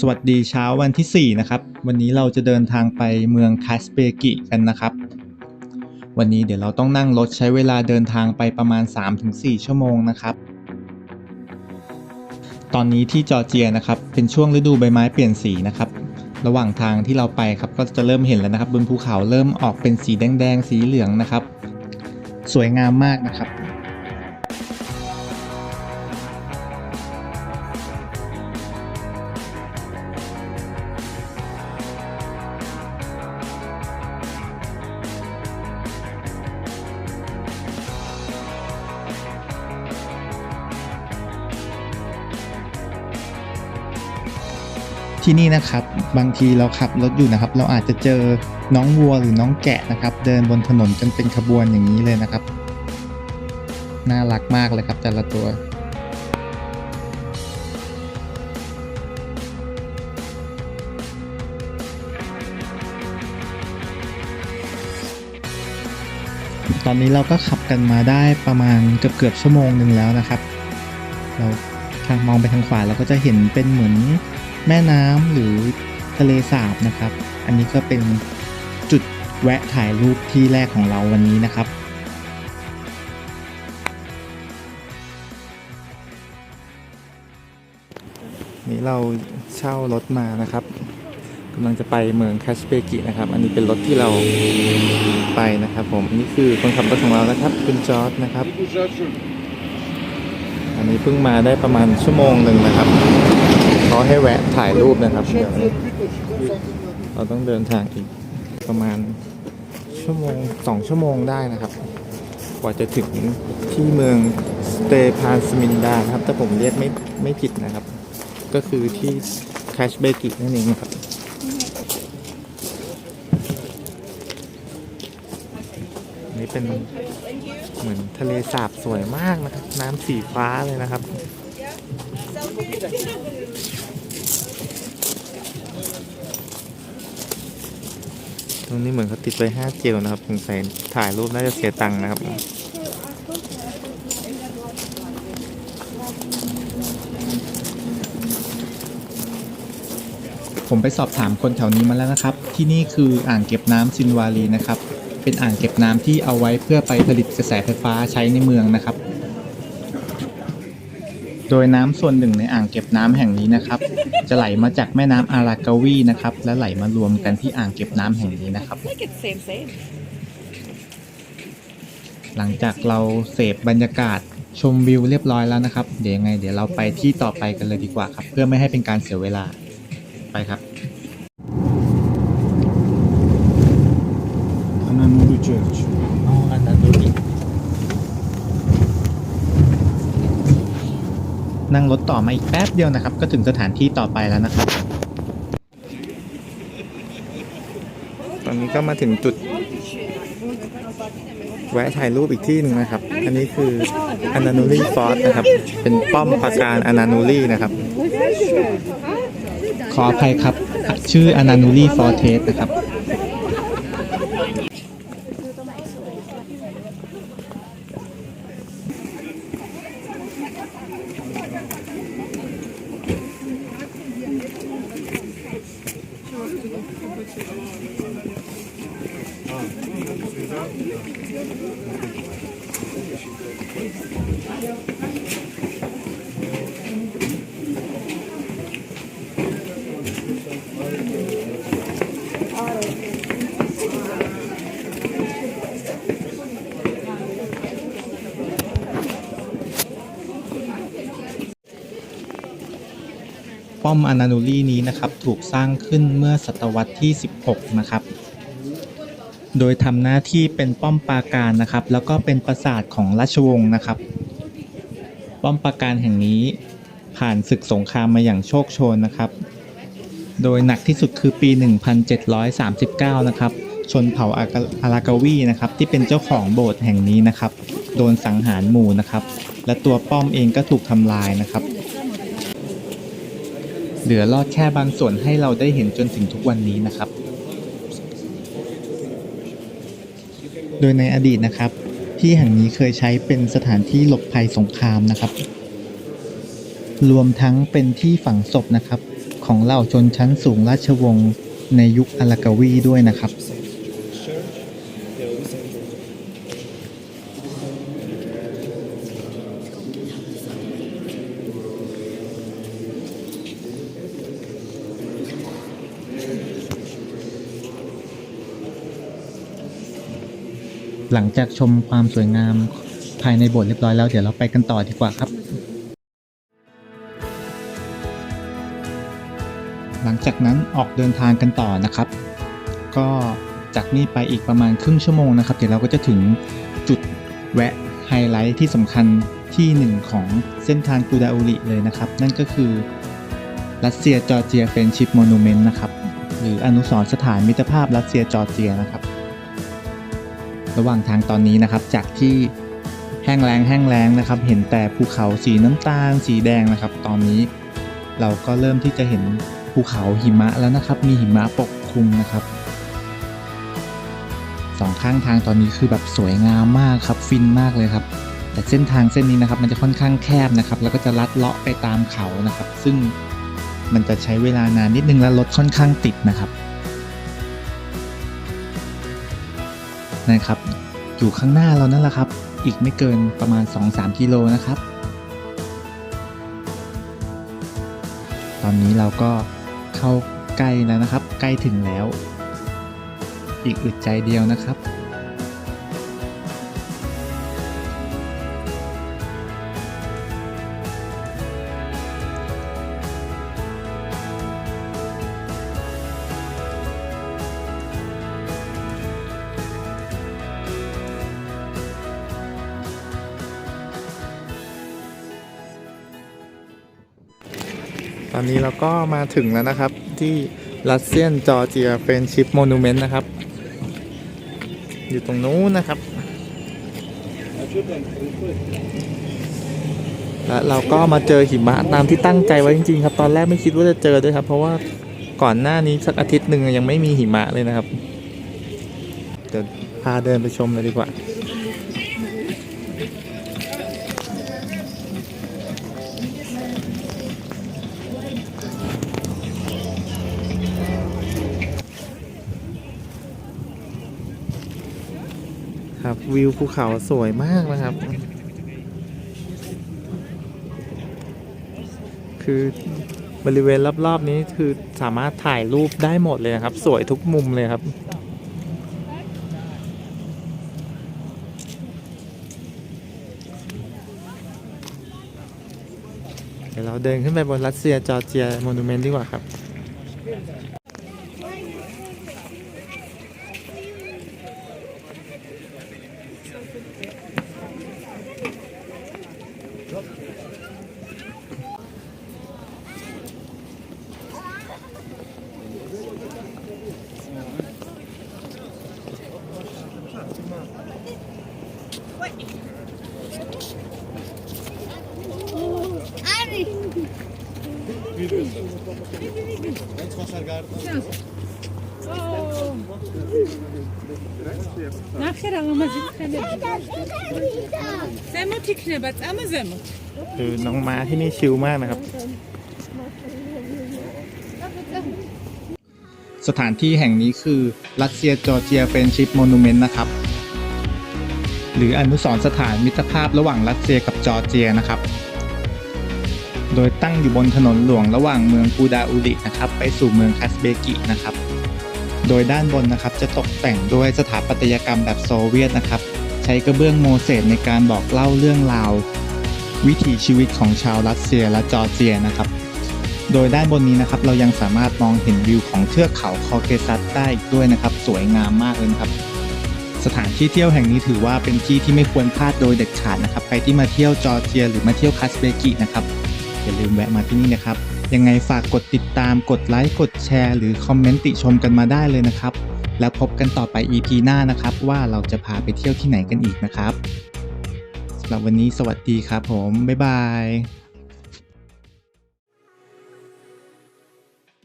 สวัสดีเช้าวันที่ 4 นะครับ วันนี้เราจะเดินทางไปเมืองคาสเปกิกันนะครับ วันนี้เดี๋ยวเราต้องนั่งรถใช้เวลาเดินทางไปประมาณ 3-4 ชั่วโมงนะครับ ตอนนี้ที่จอร์เจียนะครับ เป็นช่วงฤดูใบไม้เปลี่ยนสีนะครับ ระหว่างทางที่เราไปครับก็จะเริ่มเห็นแล้วนะครับ บนภูเขาเริ่มออกเป็นสีแดงๆสีเหลืองนะครับ สวยงามมากนะครับ ที่นี่นะครับ บางทีเราขับรถอยู่นะครับ เราอาจจะเจอน้องวัวหรือน้องแกะนะครับ เดินบนถนนกันเป็นขบวนอย่างนี้เลยนะครับ น่ารักมากเลยครับแต่ละตัวตอนนี้เราก็ขับกันมาได้ประมาณเกือบเกือบชั่วโมงหนึ่งแล้วนะครับ เราทางมองไปทางขวาเราก็จะเห็นเป็นเหมือน แม่น้ำหรือทะเลสาบนะครับ อันนี้ก็เป็นจุดแวะถ่ายรูปที่แรกของเราวันนี้นะครับนี่เราเช่ารถมานะครับกำลังจะไปเมืองแคชเปกินะครับ อันนี้เป็นรถที่เราไปนะครับ ผมอันนี้คือคนขับรถของเรานะครับคุณจอร์ดนะครับ อันนี้เพิ่งมาได้ประมาณชั่วโมงหนึ่งนะครับ เขาให้แวะถ่ายรูปนะครับเดี๋ยวเราต้องเดินทางอีกประมาณชั่วโมงสองชั่วโมงได้นะครับ กว่าจะถึงที่เมืองสเตพานสมินดานะครับถ้าผมเรียกไม่ไม่ผิดนะครับ ก็คือที่แคชเบกินั่นเองนะครับนี่เป็นเหมือนทะเลสาบสวยมากนะครับ น้ำสีฟ้าเลยนะครับ ตรงนี้เหมือนเขาติดไว้ห้าเจลนะครับสงสัยถ่ายรูปน่าจะเสียตังค์นะครับผมไปสอบถามคนแถวนี้มาแล้วนะครับ ที่นี่คืออ่างเก็บน้ำซินวารีนะครับ เป็นอ่างเก็บน้ำที่เอาไว้เพื่อไปผลิตกระแสไฟฟ้าใช้ในเมืองนะครับ โดยน้ำส่วนหนึ่งในอ่างเก็บน้ำแห่งนี้นะครับ จะไหลมาจากแม่น้ำอารากาวีนะครับ และไหลมารวมกันที่อ่างเก็บน้ำแห่งนี้นะครับ I think it's same same. หลังจากเราเสพบรรยากาศชมวิวเรียบร้อยแล้วนะครับ เดี๋ยวยังไง เดี๋ยวเราไปที่ต่อไปกันเลยดีกว่าครับ เพื่อไม่ให้เป็นการเสียเวลาไปครับ Anamuru Church. อ๋ออันนั้นดูดิ นั่งรถต่อมาอีกแป๊บเดียวนะครับ ก็ถึงสถานที่ต่อไปแล้วนะครับ ตอนนี้ก็มาถึงจุด แวะถ่ายรูปอีกที่หนึ่งนะครับ อันนี้คืออนานูรีฟอร์นะครับ เป็นป้อมปราการอนานูรีนะครับ ขออภัยครับ ชื่ออนานูรีฟอร์เทสนะครับ อมอนานูรีนี้นะครับถูกสร้างขึ้นเมื่อศตวรรษที่ 16 นะครับ โดยทำหน้าที่เป็นป้อมปราการนะครับ แล้วก็เป็นปราสาทของราชวงศ์นะครับ ป้อมปราการแห่งนี้ผ่านศึกสงครามมาอย่างโชคโชนนะครับ โดยหนักที่สุดคือปี 1739 นะครับชนเผ่าอารากาวีนะครับที่เป็นเจ้าของโบสถ์แห่งนี้นะครับ โดนสังหารหมู่นะครับ และตัวป้อมเองก็ถูกทำลายนะครับ เหลือรอดแค่บางส่วนให้เราได้เห็นจนถึงทุกวันนี้นะครับ โดยในอดีตนะครับ ที่แห่งนี้เคยใช้เป็นสถานที่หลบภัยสงครามนะครับ รวมทั้งเป็นที่ฝังศพนะครับ ของเหล่าชนชั้นสูงราชวงศ์ในยุคอลากาวีด้วยนะครับ หลังจากชมความสวยงามภายในโบสถ์เรียบร้อยแล้วเดี๋ยวเราไปกันต่อดีกว่าครับ หลังจากนั้นออกเดินทางกันต่อนะครับ ก็จากนี้ไปอีกประมาณครึ่งชั่วโมงนะครับ เดี๋ยวเราก็จะถึงจุดแวะไฮไลท์ที่สำคัญที่หนึ่งของเส้นทางกูดาอุริเลยนะครับ นั่นก็คือรัสเซียจอร์เจียเฟนชิพมอนูเมนต์นะครับ หรืออนุสรณ์สถานมิตรภาพรัสเซียจอร์เจียนะครับ ระหว่างทางตอนนี้นะครับ จากที่แห้งแล้งแห้งแล้งนะครับ เห็นแต่ภูเขาสีน้ำตาลสีแดงนะครับ ตอนนี้เราก็เริ่มที่จะเห็นภูเขาหิมะแล้วนะครับ มีหิมะปกคลุมนะครับสองข้างทางตอนนี้คือแบบสวยงามมากครับฟินมากเลยครับ แต่เส้นทางเส้นนี้นะครับ มันจะค่อนข้างแคบนะครับ แล้วก็จะลัดเลาะไปตามเขานะครับ ซึ่งมันจะใช้เวลานานนิดนึงและรถค่อนข้างติดนะครับ นะครับ อยู่ข้างหน้าเรานั่นแหละครับ อีกไม่เกินประมาณ 2-3 กิโลนะครับ ตอนนี้เราก็เข้าใกล้แล้วนะครับ ใกล้ถึงแล้ว อีกอึดใจเดียวนะครับ อนนี้เราก็มาถึงแล้วนะครับ ที่รัสเซียนจอร์เจียเฟนชิพมอนูเมนต์นะครับ อยู่ตรงนู้นนะครับ และเราก็มาเจอหิมะตามที่ตั้งใจไว้จริงๆครับ ตอนแรกไม่คิดว่าจะเจอด้วยครับ เพราะว่าก่อนหน้านี้สักอาทิตย์หนึ่งยังไม่มีหิมะเลยนะครับเดี๋ยวพาเดินไปชมเลยดีกว่า วิวภูเขาสวยมากนะครับ คือบริเวณรอบๆนี้คือสามารถถ่ายรูปได้หมดเลยนะครับ สวยทุกมุมเลยครับเดี๋ยวเราเดินขึ้นไปบนรัสเซียจอร์เจียมอนูเมนต์ดีกว่าครับ ნახე რა მამაზი ხენები ზემოთ იქნება წამო ზემოთ คือน้องม้าที่นี่ชิลมากนะครับ สถานที่แห่งนี้คือรัสเซียจอร์เจียเฟนชิพมอนูเมนต์นะครับ หรืออนุสรณ์สถานมิตรภาพระหว่างรัสเซียกับจอร์เจียนะครับ โดยตั้งอยู่บนถนนหลวงระหว่างเมืองกูดาอุรินะครับไปสู่เมืองคัสเบกินะครับโดยด้านบนนะครับจะตกแต่งด้วยสถาปัตยกรรมแบบโซเวียตนะครับ ใช้กระเบื้องโมเสสในการบอกเล่าเรื่องราว วิถีชีวิตของชาวรัสเซียและจอร์เจียนะครับ โดยด้านบนนี้นะครับเรายังสามารถมองเห็นวิวของเทือกเขาคอเคซัสได้อีกด้วยนะครับ สวยงามมากเลยครับ สถานที่เที่ยวแห่งนี้ถือว่าเป็นที่ที่ไม่ควรพลาดโดยเด็ดขาดนะครับใครที่มาเที่ยวจอร์เจีย หรือมาเที่ยวคัสเบกินะครับ อย่าลืมแวะมาที่นี่นะครับ ยังไงฝากกดติดตามกดไลค์กดแชร์ หรือคอมเมนต์ติชมกันมาได้เลยนะครับ แล้วพบกันต่อไป EP หน้านะครับ ว่าเราจะพาไปเที่ยวที่ไหนกันอีกนะครับสำหรับวันนี้สวัสดีครับผมบ๊ายบาย